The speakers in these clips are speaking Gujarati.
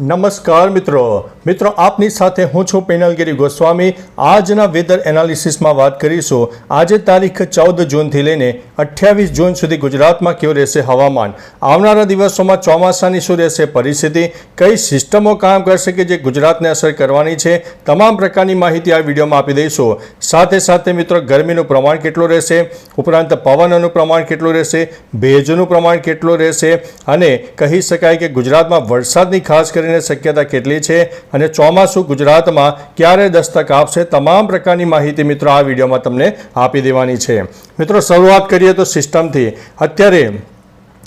નમસ્કાર મિત્રો. મિત્રો, આપની સાથે હું છું પેનલગીરી ગોસ્વામી. આજના વેધર એનાલિસિસમાં વાત કરીશું. આજે તારીખ ચૌદ જૂનથી લઈને અઠ્યાવીસ જૂન સુધી ગુજરાતમાં કેવું રહેશે હવામાન? આવનારા દિવસોમાં ચોમાસાની શું રહેશે પરિસ્થિતિ? કઈ સિસ્ટમો કામ કરશે કે જે ગુજરાતને અસર કરવાની છે? તમામ પ્રકારની માહિતી આ વિડીયોમાં આપી દઈશું. સાથે સાથે મિત્રો, ગરમીનું પ્રમાણ કેટલું રહેશે? ઉપરાંત પવનનું પ્રમાણ કેટલું રહેશે? ભેજનું પ્રમાણ કેટલું રહેશે? અને કહી શકાય કે ગુજરાતમાં વરસાદની ખાસ કરીને શક્યતા કેટલી છે અને ચોમાસું ગુજરાતમાં ક્યારે દસ્તક આપશે તમામ પ્રકારની માહિતી મિત્રો આ વિડીયોમાં તમને આપી દેવાની છે. મિત્રો, શરૂઆત કરીએ તો સિસ્ટમથી અત્યારે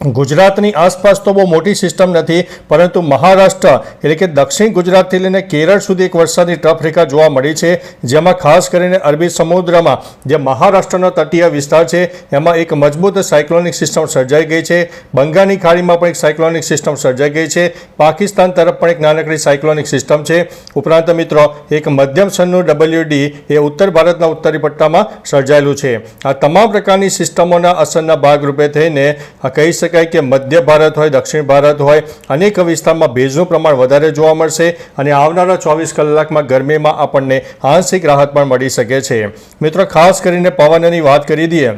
ગુજરાતની આસપાસ તો બહુ મોટી સિસ્ટમ નથી, પરંતુ મહારાષ્ટ્ર, એટલે કે દક્ષિણ ગુજરાતથી લઈને કેરળ સુધી એક વરસાદની ટફ રેખા જોવા મળી છે, જેમાં ખાસ કરીને અરબી સમુદ્રમાં, જે મહારાષ્ટ્રનો તટીય વિસ્તાર છે, એમાં એક મજબૂત સાયક્લોનિક સિસ્ટમ સર્જાઈ ગઈ છે, બંગાળની ખાડીમાં પણ એક સાયક્લોનિક સિસ્ટમ સર્જાઈ ગઈ છે, પાકિસ્તાન તરફ પણ એક નાનકડી સાયક્લોનિક સિસ્ટમ છે. ઉપરાંત મિત્રો, એક મધ્યમ સનનું ડબલ્યુડી એ ઉત્તર ભારતના ઉત્તરી પટ્ટામાં સર્જાયેલું છે. આ તમામ પ્રકારની સિસ્ટમોના અસરના ભાગરૂપે થઈને, આ કહી શકાય કે મધ્ય ભારત હોય, દક્ષિણ ભારત હોય, અનેક વિસ્તારમાં ભેજનું પ્રમાણ વધારે જોવા મળશે અને આવનારા ચોવીસ કલાકમાં ગરમીમાં આપણને આંશિક રાહત પણ મળી શકે છે. મિત્રો, ખાસ કરીને પવનની વાત કરી દઈએ.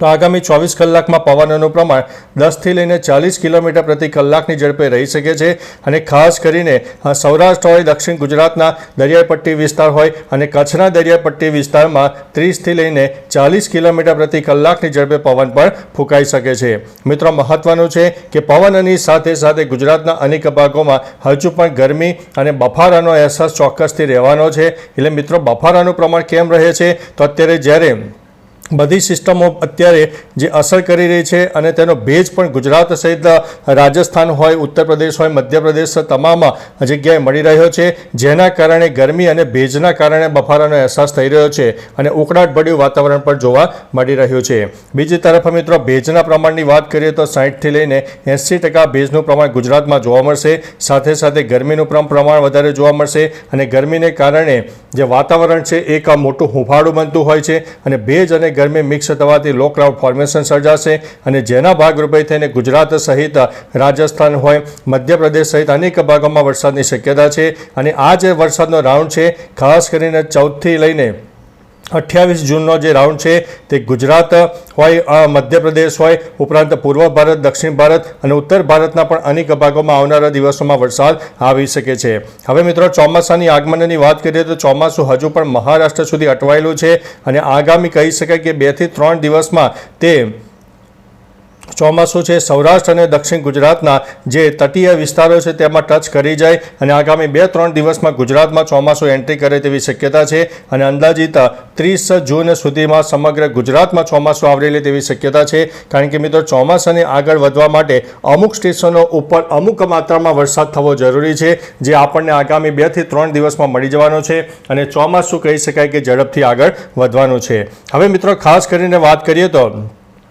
તો આગામી ચોવીસ કલાકમાં પવનનું પ્રમાણ દસથી લઈને ચાલીસ કિલોમીટર પ્રતિ કલાકની ઝડપે રહી શકે છે અને ખાસ કરીને સૌરાષ્ટ્ર હોય, દક્ષિણ ગુજરાતના દરિયાઈ પટ્ટી વિસ્તાર હોય અને કચ્છના દરિયાઈ પટ્ટી વિસ્તારમાં ત્રીસથી લઈને ચાલીસ કિલોમીટર પ્રતિ કલાકની ઝડપે પવન પણ ફૂંકાઈ શકે છે. મિત્રો, મહત્વનું છે કે પવનની સાથે સાથે ગુજરાતના અનેક ભાગોમાં હજુ પણ ગરમી અને બફારાનો અહેસાસ ચોક્કસથી રહેવાનો છે. એટલે મિત્રો, બફારાનું પ્રમાણ કેમ રહે છે? તો અત્યારે જ્યારે બધી સિસ્ટમો અત્યારે જે અસર કરી રહી છે અને તેનો ભેજ પણ ગુજરાત સહિત રાજસ્થાન હોય ઉત્તર પ્રદેશ હોય, મધ્યપ્રદેશ તમામ જગ્યાએ મળી રહ્યો છે. જેના કારણે ગરમી અને ભેજના કારણે બફારાનો અહેસાસ થઈ રહ્યો છે અને ઉકળાટભર્યું વાતાવરણ પણ જોવા મળી રહ્યું છે. બીજી તરફ મિત્રો, ભેજના પ્રમાણની વાત કરીએ તો સાહીઠથી લઈને એંસી ટકા ભેજનું પ્રમાણ ગુજરાતમાં જોવા મળશે. સાથે સાથે ગરમીનું પણ પ્રમાણ વધારે જોવા મળશે અને ગરમીને કારણે જે વાતાવરણ છે, એક મોટું હુંફાળું બનતું હોય છે અને ભેજ અને ગરમી મિક્સ થવાથી લો ક્લાઉડ ફોર્મેશન સર્જાશે અને જેના ભાગરૂપે થઈને ગુજરાત સહિત રાજસ્થાન હોય, મધ્યપ્રદેશ સહિત અનેક ભાગોમાં વરસાદની શક્યતા છે. અને આ જે વરસાદનો રાઉન્ડ છે, ખાસ કરીને ચૌદથી લઈને અઠ્યાવીસ જૂનનો જે રાઉન્ડ છે તે ગુજરાત હોય મધ્યપ્રદેશ હોય, ઉપરાંત પૂર્વ ભારત, દક્ષિણ ભારત અને ઉત્તર ભારતના પણ અનેક ભાગોમાં આવનારા દિવસોમાં વરસાદ આવી શકે છે. હવે મિત્રો ચોમાસાની આગમનની વાત કરીએ તો ચોમાસું હજુ પણ મહારાષ્ટ્ર સુધી અટવાયેલું છે અને આગામી કહી શકાય કે બેથી ત્રણ દિવસમાં તે ચોમાસું છે, સૌરાષ્ટ્ર અને દક્ષિણ ગુજરાતના જે તટીય વિસ્તારો છે તેમાં ટચ કરી જાય અને આગામી બે ત્રણ દિવસમાં ગુજરાતમાં ચોમાસું એન્ટ્રી કરે તેવી શક્યતા છે અને અંદાજિત ત્રીસ જૂન સુધીમાં સમગ્ર ગુજરાતમાં ચોમાસું આવરી લે તેવી શક્યતા છે. કારણ કે મિત્રો, ચોમાસાને આગળ વધવા માટે અમુક સ્ટેશનો ઉપર અમુક માત્રામાં વરસાદ થવો જરૂરી છે, જે આપણને આગામી બેથી ત્રણ દિવસમાં મળી જવાનો છે અને ચોમાસું કહી શકાય કે ઝડપથી આગળ વધવાનું છે. હવે મિત્રો, ખાસ કરીને વાત કરીએ તો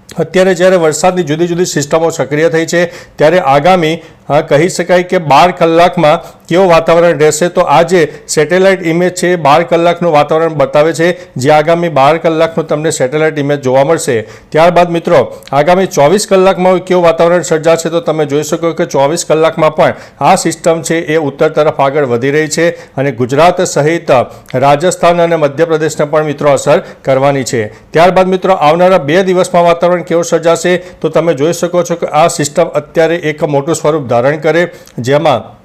અત્યારે જ્યારે વરસાદની જુદી જુદી સિસ્ટમો સક્રિય થઈ છે ત્યારે આગામી અ, કહી શકાય કે બાર કલાકમાં કેવું વાતાવરણ રહેશે? તો આ જે સેટેલાઇટ ઇમેજ છે એ બાર કલાકનું વાતાવરણ બતાવે છે જે આગામી બાર કલાકનું તમને સેટેલાઇટ ઇમેજ જોવા મળશે. ત્યારબાદ મિત્રો આગામી ચોવીસ કલાકમાં કેવું વાતાવરણ સર્જાશે તો તમે જોઈ શકો કે ચોવીસ કલાકમાં પણ આ સિસ્ટમ છે એ ઉત્તર તરફ આગળ વધી રહી છે અને ગુજરાત સહિત રાજસ્થાન અને મધ્યપ્રદેશને પણ મિત્રો અસર કરવાની છે. ત્યારબાદ મિત્રો આવનારા બે દિવસમાં વાતાવરણ કેવું સર્જાશે? તો તમે જોઈ શકો છો કે આ સિસ્ટમ અત્યારે એક મોટું સ્વરૂપ ધારણ કરે જેમાં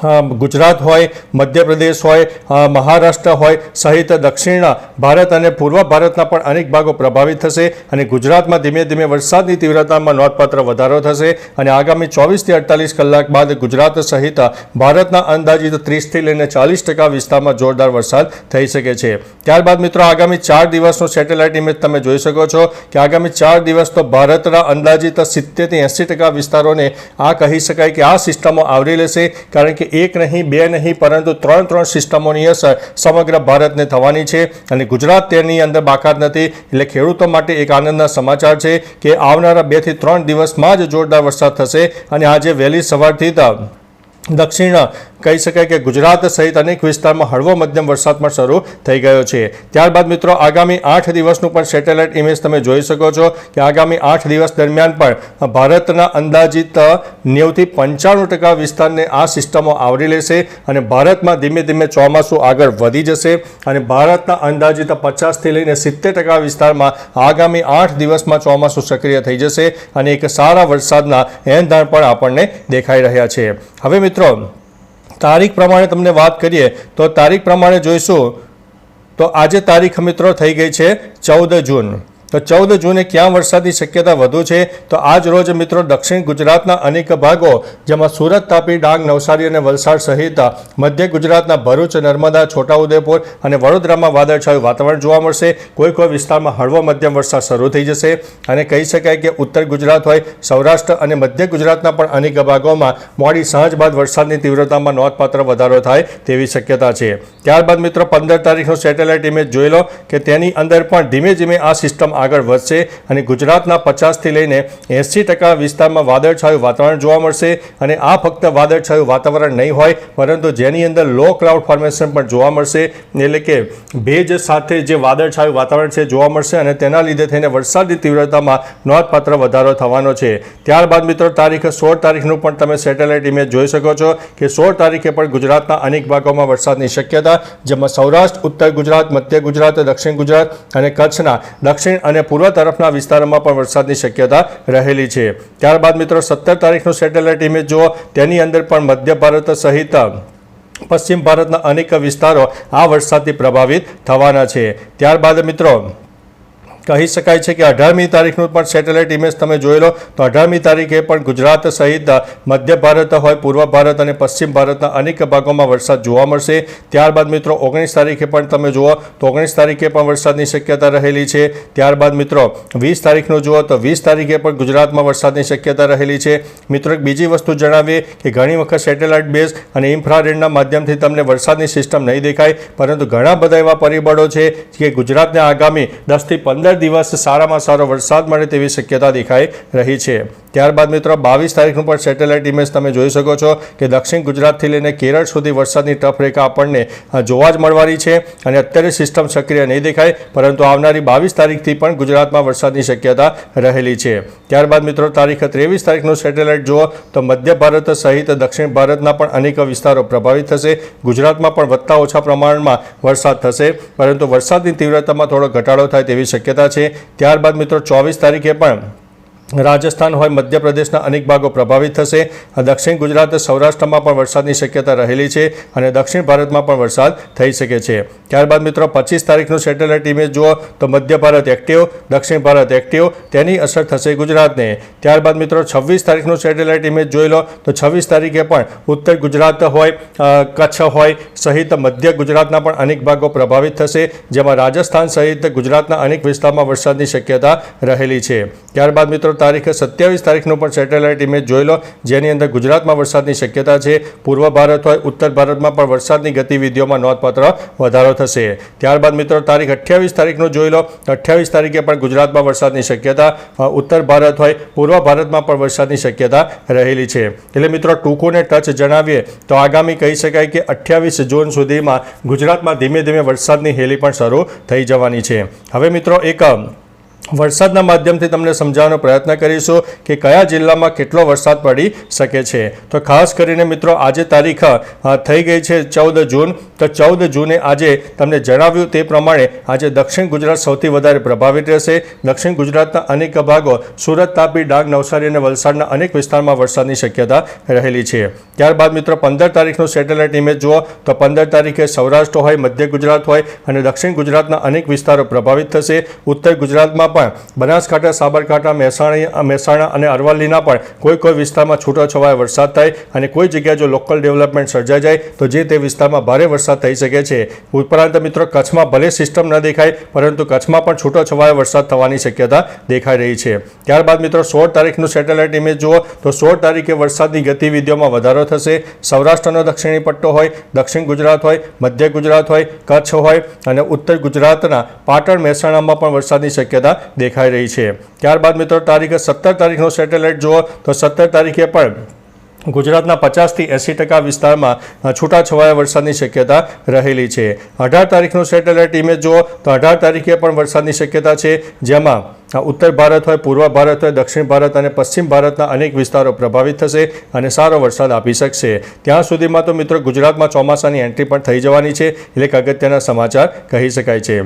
ગુજરાત હોય, મધ્યપ્રદેશ હોય મહારાષ્ટ્ર હોય, સહિત દક્ષિણ ભારત અને પૂર્વ ભારતના પણ અનેક ભાગો પ્રભાવિત થશે અને ગુજરાતમાં ધીમે ધીમે વરસાદની તીવ્રતામાં નોંધપાત્ર વધારો થશે અને આગામી ચોવીસથી અડતાલીસ કલાક બાદ ગુજરાત સહિત ભારતના અંદાજિત ત્રીસથી લઈને ચાલીસ ટકા વિસ્તારમાં જોરદાર વરસાદ થઈ શકે છે. ત્યારબાદ મિત્રો, આગામી ચાર દિવસનો સેટેલાઇટ ઇમેજ તમે જોઈ શકો છો કે આગામી ચાર દિવસ તો ભારતના અંદાજિત સિત્તેરથી એંસી ટકા વિસ્તારોને આ કહી શકાય કે આ સિસ્ટમો આવરી લેશે, કારણ કે એક નહીં, બે નહીં, પરંતુ ત્રણ ત્રણ સિસ્ટમોની અસર સમગ્ર ભારતને થવાની છે અને ગુજરાત તેની અંદર બાકાત નથી. એટલે ખેડૂતો માટે એક આનંદના સમાચાર છે કે આવનારા બેથી ત્રણ દિવસમાં જ જોરદાર વરસાદ થશે અને આજે વહેલી સવારથી જ દક્ષિણ કહી શકાય કે ગુજરાત સહિત અનેક વિસ્તારમાં હળવો મધ્યમ વરસાદ પણ શરૂ થઈ ગયો છે. ત્યારબાદ મિત્રો, આગામી આઠ દિવસનું પણ સેટેલાઇટ ઇમેજ તમે જોઈ શકો છો કે આગામી આઠ દિવસ દરમિયાન પણ ભારતના અંદાજિત નેવથી પંચાણું ટકા વિસ્તારને આ સિસ્ટમો આવરી લેશે અને ભારતમાં ધીમે ધીમે ચોમાસું આગળ વધી જશે અને ભારતના અંદાજિત પચાસથી લઈને સિત્તેર ટકા વિસ્તારમાં આગામી આઠ દિવસમાં ચોમાસું સક્રિય થઈ જશે અને એક સારા વરસાદના એંધાણ પણ આપણને દેખાઈ રહ્યા છે. હવે મિત્રો તારીખ પ્રમાણે તમને વાત કરીએ, તો તારીખ પ્રમાણે જોઈશું, તો આજે તારીખ મિત્રો થઈ ગઈ છે ચૌદ જૂન. તો ચૌદ જૂને ક્યાં વરસાદની શક્યતા વધુ છે? તો આજ રોજ મિત્રો દક્ષિણ ગુજરાતના અનેક ભાગો, જેમાં સુરત તાપી, ડાંગ, નવસારી અને વલસાડ સહિત મધ્ય ગુજરાતના ભરૂચ, નર્મદા, છોટાઉદેપુર અને વડોદરામાં વાદળછાયું વાતાવરણ જોવા મળશે. કોઈ કોઈ વિસ્તારમાં હળવો મધ્યમ વરસાદ શરૂ થઈ જશે. અને કહી શકાય કે ઉત્તર ગુજરાત હોય, સૌરાષ્ટ્ર અને મધ્ય ગુજરાતના પણ અનેક ભાગોમાં મોડી સાંજ બાદ વરસાદની તીવ્રતામાં નોંધપાત્ર વધારો થાય તેવી શક્યતા છે. ત્યારબાદ મિત્રો પંદર તારીખનો સેટેલાઇટ ઇમેજ જોઈ લો કે તેની અંદર પણ ધીમે ધીમે આ સિસ્ટમ આગળ વધશે અને ગુજરાતના પચાસથી લઈને એંસી ટકા વિસ્તારમાં વાદળછાયું વાતાવરણ જોવા મળશે અને આ ફક્ત વાદળછાયું વાતાવરણ નહીં હોય, પરંતુ જેની અંદર લો ક્લાઉડ ફોર્મેશન પણ જોવા મળશે, એટલે કે ભેજ સાથે જે વાદળછાયું વાતાવરણ છે જોવા મળશે અને તેના લીધે થઈને વરસાદની તીવ્રતામાં નોંધપાત્ર વધારો થવાનો છે. ત્યારબાદ મિત્રો, તારીખ સોળ તારીખનું પણ તમે સેટેલાઇટ ઇમેજ જોઈ શકો છો કે સોળ તારીખે પણ ગુજરાતના અનેક ભાગોમાં વરસાદની શક્યતા, જેમાં સૌરાષ્ટ્ર, ઉત્તર ગુજરાત, મધ્ય ગુજરાત, દક્ષિણ ગુજરાત અને કચ્છના દક્ષિણ અને પૂર્વ તરફના વિસ્તારોમાં પણ વરસાદની શક્યતા રહેલી છે. ત્યારબાદ મિત્રો, સત્તર તારીખનું સેટેલાઇટ ઇમેજ જુઓ. તેની અંદર પણ મધ્ય ભારત સહિત પશ્ચિમ ભારતના અનેક વિસ્તારો આ વરસાદથી પ્રભાવિત થવાના છે. ત્યારબાદ મિત્રો કહી શકાય છે કે અઢારમી તારીખનું પણ સેટેલાઇટ ઇમેજ તમે જોઈ લો. તો અઢારમી તારીખે પણ ગુજરાત સહિત મધ્ય ભારત હોય, પૂર્વ ભારત અને પશ્ચિમ ભારતના અનેક ભાગોમાં વરસાદ જોવા મળશે. ત્યારબાદ મિત્રો, ઓગણીસ તારીખે પણ તમે જુઓ તો ઓગણીસ તારીખે પણ વરસાદની શક્યતા રહેલી છે. ત્યારબાદ મિત્રો, વીસ તારીખનું જુઓ તો વીસ તારીખે પણ ગુજરાતમાં વરસાદની શક્યતા રહેલી છે. મિત્રો, એક બીજી વસ્તુ જણાવીએ કે ઘણી વખત સેટેલાઇટ બેઝ અને ઇન્ફ્રારેડના માધ્યમથી તમને વરસાદની સિસ્ટમ નહીં દેખાય. પરંતુ ઘણા બધા એવા પરિબળો છે કે ગુજરાતને આગામી દસથી પંદર દિવસ સારામાં સારો વરસાદ મળે તેવી શક્યતા દેખાઈ રહી છે. ત્યારબાદ મિત્રો બાવીસ તારીખનું પણ સેટેલાઇટ ઇમેજ તમે જોઈ શકો છો કે દક્ષિણ ગુજરાતથી લઈને કેરળ સુધી વરસાદની ટફ રેખા આપણને જોવા જ મળવાની છે અને અત્યારે સિસ્ટમ સક્રિય નહીં દેખાય, પરંતુ આવનારી બાવીસ તારીખથી પણ ગુજરાતમાં વરસાદની શક્યતા રહેલી છે. ત્યારબાદ મિત્રો તારીખ ત્રેવીસ તારીખનું સેટેલાઇટ જુઓ તો મધ્ય ભારત સહિત દક્ષિણ ભારતના પણ અનેક વિસ્તારો પ્રભાવિત થશે. ગુજરાતમાં પણ વધતા ઓછા પ્રમાણમાં વરસાદ થશે, પરંતુ વરસાદની તીવ્રતામાં થોડો ઘટાડો થાય તેવી શક્યતા છે. ત્યારબાદ મિત્રો ચોવીસ તારીખે પણ રાજસ્થાન હોય, મધ્યપ્રદેશના અનેક ભાગો પ્રભાવિત થશે. દક્ષિણ ગુજરાત, સૌરાષ્ટ્રમાં પણ વરસાદની શક્યતા રહેલી છે અને દક્ષિણ ભારતમાં પણ વરસાદ થઈ શકે છે. ત્યારબાદ મિત્રો, પચીસ તારીખનું સેટેલાઇટ ઇમેજ જુઓ તો મધ્ય ભારત એક્ટિવ, દક્ષિણ ભારત એક્ટિવ, તેની અસર થશે ગુજરાતને. ત્યારબાદ મિત્રો, છવ્વીસ તારીખનું સેટેલાઇટ ઇમેજ જોઈ લો તો છવ્વીસ તારીખે પણ ઉત્તર ગુજરાત હોય કચ્છ હોય સહિત મધ્ય ગુજરાતના પણ અનેક ભાગો પ્રભાવિત થશે, જેમાં રાજસ્થાન સહિત ગુજરાતના અનેક વિસ્તારમાં વરસાદની શક્યતા રહેલી છે. ત્યારબાદ મિત્રો તારીખ સત્યાવીસ તારીખનો પણ સેટેલાઇટ ઇમેજ જોઈ લો. જેની અંદર ગુજરાતમાં વરસાદની શક્યતા છે. પૂર્વ ભારત હોય, ઉત્તર ભારતમાં પણ વરસાદની ગતિવિધિઓમાં નોંધપાત્ર વધારો થશે. ત્યારબાદ મિત્રો, તારીખ અઠ્યાવીસ તારીખનું જોઈ લો. અઠ્યાવીસ તારીખે પણ ગુજરાતમાં વરસાદની શક્યતા ઉત્તર ભારત હોય, પૂર્વ ભારતમાં પણ વરસાદની શક્યતા રહેલી છે. એટલે મિત્રો, ટૂંકોને ટચ જણાવીએ તો આગામી કહી શકાય કે અઠ્યાવીસ જૂન સુધીમાં ગુજરાતમાં ધીમે ધીમે વરસાદની હેલી પણ શરૂ થઈ જવાની છે. હવે મિત્રો, એક વરસાદના માધ્યમથી તમને સમજાવવાનો પ્રયત્ન કરીશું કે કયા જિલ્લામાં કેટલો વરસાદ પડી શકે છે. તો ખાસ કરીને મિત્રો, આજે તારીખ થઈ ગઈ છે ચૌદ જૂન. તો ચૌદ જૂને આજે તમને જણાવ્યું તે પ્રમાણે આજે દક્ષિણ ગુજરાત સૌથી વધારે પ્રભાવિત રહેશે. દક્ષિણ ગુજરાતના અનેક ભાગો સુરત, તાપી, ડાંગ, નવસારી અને વલસાડના અનેક વિસ્તારમાં વરસાદની શક્યતા રહેલી છે. ત્યારબાદ મિત્રો, પંદર તારીખનું સેટેલાઇટ ઇમેજ જુઓ. તો પંદર તારીખે સૌરાષ્ટ્ર હોય, મધ્ય ગુજરાત હોય અને દક્ષિણ ગુજરાતના અનેક વિસ્તારો પ્રભાવિત થશે. ઉત્તર ગુજરાતમાં પણ બનાસકાંઠા, સાબરકાંઠા, મહેસાણા મહેસાણા અને અરવલ્લીના પણ કોઈ કોઈ વિસ્તારમાં છૂટોછવાયો વરસાદ થાય અને કોઈ જગ્યાએ જો લોકલ ડેવલપમેન્ટ સર્જાઈ જાય, તો જે તે વિસ્તારમાં ભારે વરસાદ થઈ શકે છે. ઉપરાંત મિત્રો, કચ્છમાં ભલે સિસ્ટમ ન દેખાય, પરંતુ કચ્છમાં પણ છૂટોછવાયો વરસાદ થવાની શક્યતા દેખાઈ રહી છે. ત્યારબાદ મિત્રો, સોળ તારીખનું સેટેલાઇટ ઇમેજ જુઓ, તો સોળ તારીખે વરસાદની ગતિવિધિઓમાં વધારો થશે. સૌરાષ્ટ્રનો દક્ષિણી પટ્ટો હોય, દક્ષિણ ગુજરાત હોય, મધ્ય ગુજરાત હોય, કચ્છ હોય અને ઉત્તર ગુજરાતના પાટણ, મહેસાણામાં પણ વરસાદની શક્યતા દેખાઈ રહી છે. ત્યારબાદ મિત્રો, તારીખ સત્તર તારીખનો સેટેલાઇટ જુઓ તો સત્તર તારીખે પણ ગુજરાતના પચાસથી એંસી ટકા વિસ્તારમાં છૂટાછવાયા વરસાદની શક્યતા રહેલી છે. અઢાર તારીખનું સેટેલાઇટ ઇમેજ જુઓ તો અઢાર તારીખે પણ વરસાદની શક્યતા છે, જેમાં ઉત્તર ભારત હોય, પૂર્વ ભારત હોય, દક્ષિણ ભારત અને પશ્ચિમ ભારતના અનેક વિસ્તારો પ્રભાવિત થશે અને સારો વરસાદ આપી શકશે. ત્યાં સુધીમાં તો મિત્રો ગુજરાતમાં ચોમાસાની એન્ટ્રી પણ થઈ જવાની છે. એટલે અગત્યના સમાચાર કહી શકાય છે.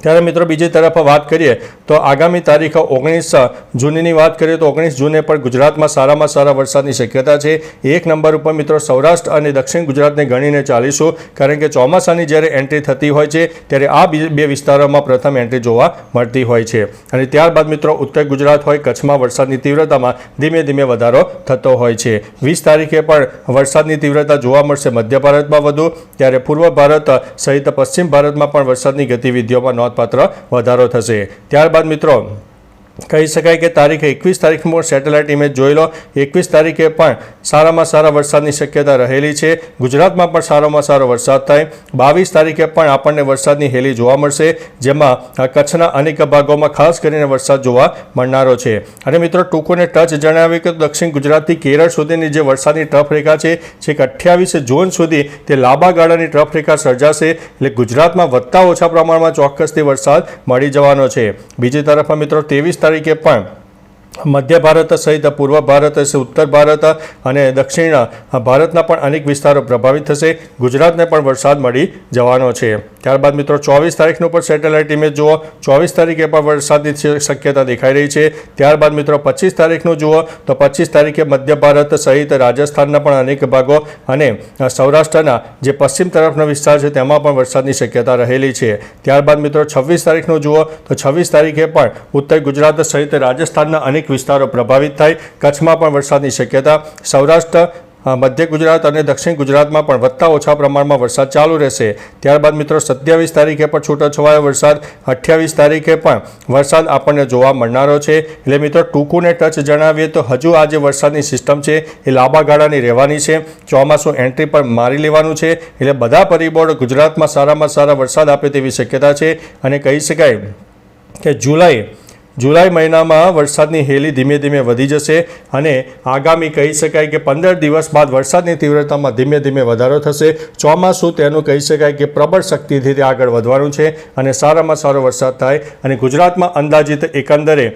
ત્યારે મિત્રો બીજી તરફ વાત કરીએ તો આગામી તારીખ ઓગણીસ જૂનની વાત કરીએ તો ઓગણીસ જૂને પણ ગુજરાતમાં સારામાં સારા વરસાદની શક્યતા છે. એક નંબર ઉપર મિત્રો સૌરાષ્ટ્ર અને દક્ષિણ ગુજરાતને ગણીને ચાલીશું. કારણ કે ચોમાસાની જ્યારે એન્ટ્રી થતી હોય છે, ત્યારે આ બી- વિસ્તારોમાં પ્રથમ એન્ટ્રી જોવા મળતી હોય છે. અને ત્યારબાદ મિત્રો ઉત્તર ગુજરાત હોય, કચ્છમાં વરસાદની તીવ્રતામાં ધીમે ધીમે વધારો થતો હોય છે. વીસ તારીખે પણ વરસાદની તીવ્રતા જોવા મળશે મધ્ય ભારતમાં વધુ. ત્યારે પૂર્વ ભારત સહિત પશ્ચિમ ભારતમાં પણ વરસાદની ગતિવિધિઓમાં નોંધપાત્ર વધારો થશે. ત્યારબાદ મિત્રો, કહી શકાય કે તારીખ એકવીસ તારીખમાં સેટેલાઇટ ઇમેજ જોઈ લો. એકવીસ તારીખે પણ સારામાં સારા વરસાદની શક્યતા રહેલી છે. ગુજરાતમાં પણ સારામાં સારો વરસાદ થાય. બાવીસ તારીખે પણ આપણને વરસાદની હેલી જોવા મળશે, જેમાં કચ્છના અનેક ભાગોમાં ખાસ કરીને વરસાદ જોવા મળનારો છે. અને મિત્રો, ટૂંકોને ટચ જણાવ્યું કે દક્ષિણ ગુજરાતથી કેરળ સુધીની જે વરસાદની ટ્રફ રેખા છે છેક અઠ્યાવીસ જૂન સુધી તે લાંબા ગાળાની ટ્રફ રેખા સર્જાશે, એટલે ગુજરાતમાં વધતા ઓછા પ્રમાણમાં ચોક્કસથી વરસાદ મળી જવાનો છે. બીજી તરફ મિત્રો, ત્રેવીસ તારીખે પણ મધ્ય ભારત સહિત પૂર્વ ભારત, ઉત્તર ભારત અને દક્ષિણ ભારતના પણ અનેક વિસ્તારો પ્રભાવિત થશે. ગુજરાતને પણ વરસાદ મળી જવાનો છે. ત્યારબાદ મિત્રો ચોવીસ તારીખનું પણ સેટેલાઇટ ઇમેજ જુઓ, ચોવીસ તારીખે પણ વરસાદની શક્યતા દેખાઈ રહી છે. ત્યારબાદ મિત્રો પચીસ તારીખનું જુઓ, તો પચીસ તારીખે મધ્ય ભારત સહિત રાજસ્થાનના પણ અનેક ભાગો અને સૌરાષ્ટ્રના જે પશ્ચિમ તરફનો વિસ્તાર છે તેમાં પણ વરસાદની શક્યતા રહેલી છે. ત્યારબાદ મિત્રો છવ્વીસ તારીખનું જુઓ, તો છવ્વીસ તારીખે પણ ઉત્તર ગુજરાત સહિત રાજસ્થાનના અનેક વિસ્તારો પ્રભાવિત થાય. કચ્છમાં પણ વરસાદની શક્યતા, સૌરાષ્ટ્ર મધ્ય ગુજરાત અને દક્ષિણ ગુજરાતમાં પણ વધતા ઓછા પ્રમાણમાં વરસાદ ચાલુ રહેશે. ત્યારબાદ મિત્રો, સત્યાવીસ તારીખે પણ છૂટોછવાયો વરસાદ, અઠ્યાવીસ તારીખે પણ વરસાદ આપણને જોવા મળનારો છે. એટલે મિત્રો, ટૂંકુને ટચ જણાવીએ તો હજુ આ જે વરસાદની સિસ્ટમ છે એ લાંબા ગાળાની રહેવાની છે. ચોમાસું એન્ટ્રી પણ મારી લેવાનું છે. એટલે બધા પરિબળો ગુજરાતમાં સારામાં સારા વરસાદ આપે તેવી શક્યતા છે. અને કહી શકાય કે જુલાઈ જુલાઈ મહિનામાં વરસાદની હેલી ધીમે ધીમે વધી જશે અને આગામી કહી શકાય કે પંદર દિવસ બાદ વરસાદની તીવ્રતામાં ધીમે ધીમે વધારો થશે. ચોમાસું તેનું કહી શકાય કે પ્રબળ શક્તિથી તે આગળ વધવાનું છે અને સારામાં સારો વરસાદ થાય અને ગુજરાતમાં અંદાજિત એકંદરે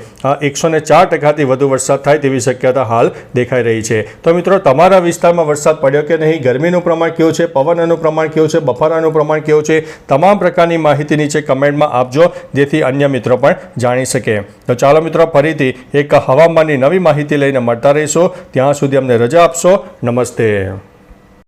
એકસો ને ચાર ટકાથી વધુ વરસાદ થાય તેવી શક્યતા હાલ દેખાઈ રહી છે. તો મિત્રો, તમારા વિસ્તારમાં વરસાદ પડ્યો કે નહીં? ગરમીનું પ્રમાણ કેવું છે? પવનનું પ્રમાણ કેવું છે? બફારાનું પ્રમાણ કેવું છે? તમામ પ્રકારની માહિતી નીચે કમેન્ટમાં આપજો, જેથી અન્ય મિત્રો પણ જાણી શકે. તો ચાલો મિત્રો, ફરીથી એક હવામાનની નવી માહિતી લઈને મળતા રહીશું. ત્યાં સુધી અમને રજા આપશો. નમસ્તે.